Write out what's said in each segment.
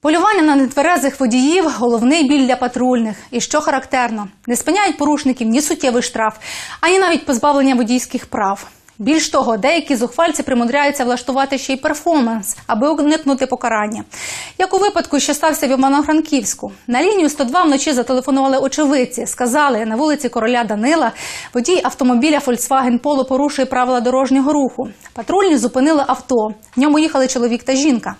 Полювання на нетверезих водіїв головний біль для патрульних. І що характерно, не спиняють порушників ні суттєвий штраф, ані навіть позбавлення водійських прав. Більш того, деякі зухвальці примудряються влаштувати ще й перформанс, аби уникнути покарання. Як у випадку, що стався в Івано-Франківську. На лінію 102 вночі зателефонували очевидці. Сказали, на вулиці короля Данила водій автомобіля Volkswagen Polo порушує правила дорожнього руху. Патрульні зупинили авто. В ньому їхали чоловік та жінка.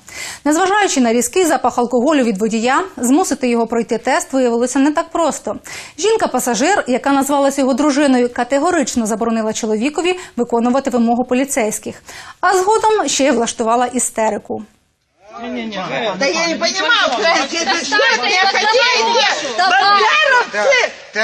Незважаючи на різкий запах алкоголю від водія, змусити його пройти тест виявилося не так просто. Жінка-пасажир, яка назвалася його дружиною, категорично заборонила чоловікові виконувати вимогу поліцейських, а згодом ще й влаштувала істерику. Да я не понимаю, Фрэнки, это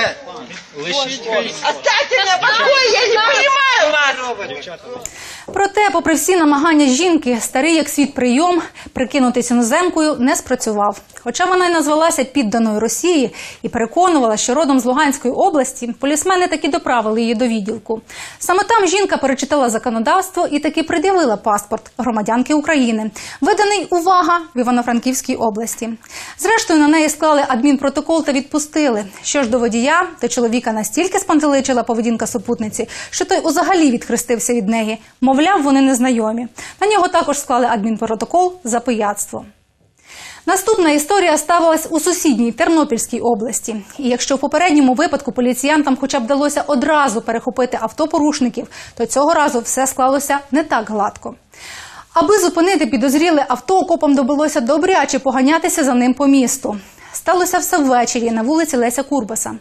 что это я хотела? Оставьте меня в покое, я не понимаю вас! Проте, попри всі намагання жінки, старий як світ прийом прикинутися іноземкою не спрацював. Хоча вона й назвалася підданою Росії і переконувала, що родом з Луганської області, полісмени таки доправили її до відділку. Саме там жінка перечитала законодавство і таки пред'явила паспорт громадянки України, виданий увага в Івано-Франківській області. Зрештою, на неї склали адмінпротокол та відпустили. Що ж до водія, то чоловіка настільки спантеличила поведінка супутниці, що той узагалі відхрестився від неї. Мовляв, вони незнайомі. На нього також склали адмінпротокол за пияцтво. Наступна історія ставилась у сусідній Тернопільській області. І якщо в попередньому випадку поліціянтам хоча б вдалося одразу перехопити авто порушників, то цього разу все склалося не так гладко. Аби зупинити підозріле авто, окопам довелося добряче поганятися за ним по місту. Сталося все ввечері на вулиці Леся Курбаса.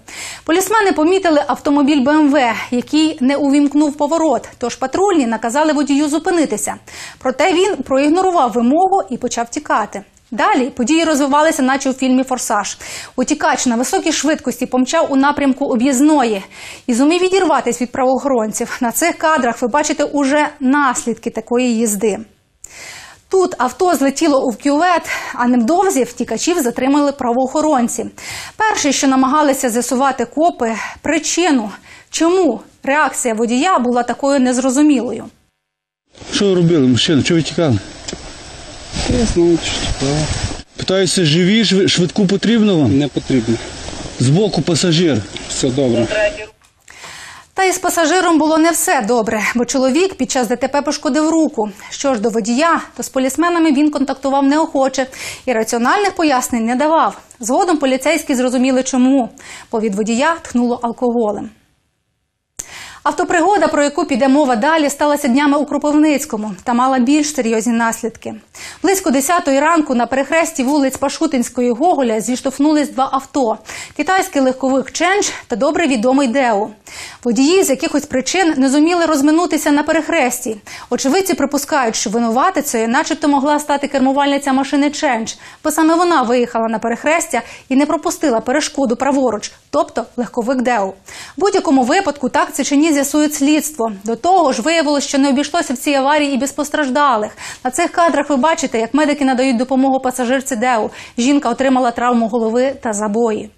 Полісмени помітили автомобіль БМВ, який не увімкнув поворот. Тож патрульні наказали водію зупинитися. Проте він проігнорував вимогу і почав тікати. Далі події розвивалися, наче у фільмі Форсаж. Утікач на високій швидкості помчав у напрямку об'їзної і зумів відірватися від правоохоронців. На цих кадрах ви бачите уже наслідки такої їзди. Тут авто злетіло у кювет, а невдовзі втікачів затримали правоохоронці. Перші, що намагалися з'ясувати копи, причину, чому реакція водія була такою незрозумілою. Що ви робили, мужчина? Чого ви тікали? Я знову що цікаво. Питаюся, живі, швидку потрібно вам? Не потрібно. Збоку пасажир. Все добре. Та із пасажиром було не все добре, бо чоловік під час ДТП пошкодив руку. Що ж до водія, то з полісменами він контактував неохоче і раціональних пояснень не давав. Згодом поліцейські зрозуміли, чому, бо від водія тхнуло алкоголем. Автопригода, про яку піде мова далі, сталася днями у Кропивницькому та мала більш серйозні наслідки. Близько 10-ї ранку на перехресті вулиць Пашутинської Гоголя зіштовхнулись два авто: китайський легковик Ченч та добре відомий Деу. Водії з якихось причин не зуміли розминутися на перехресті. Очевидці припускають, що винуватицею, начебто, могла стати кермувальниця машини Ченч, бо саме вона виїхала на перехрестя і не пропустила перешкоду праворуч, тобто легковик Деу. В будь-якому випадку так це чи ні з'ясують слідство. До того ж, виявилось, що не обійшлося в цій аварії і без постраждалих. На цих кадрах ви бачите, як медики надають допомогу пасажирці Деу. Жінка отримала травму голови та забої.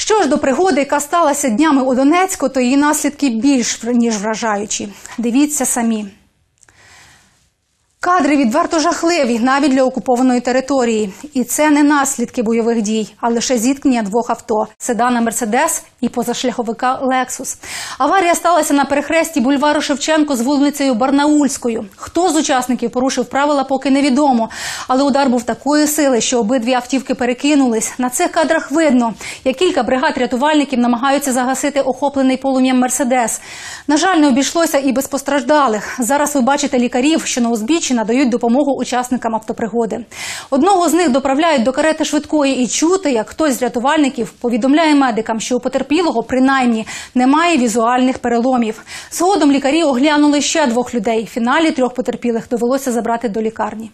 Що ж до пригоди, яка сталася днями у Донецьку, то її наслідки більш ніж вражаючі. Дивіться самі. Кадри відверто жахливі навіть для окупованої території. І це не наслідки бойових дій, а лише зіткнення двох авто седана Мерседес і позашляховика Лексус. Аварія сталася на перехресті бульвару Шевченко з вулицею Барнаульською. Хто з учасників порушив правила, поки невідомо. Але удар був такої сили, що обидві автівки перекинулись. На цих кадрах видно, як кілька бригад рятувальників намагаються загасити охоплений полум'ям Мерседес. На жаль, не обійшлося і без постраждалих. Зараз ви бачите лікарів, що на узбіччі надають допомогу учасникам автопригоди. Одного з них доправляють до карети швидкої і чути, як хтось з рятувальників повідомляє медикам, що у потерпілого принаймні немає візуальних переломів. Згодом лікарі оглянули ще двох людей. В фіналі трьох потерпілих довелося забрати до лікарні.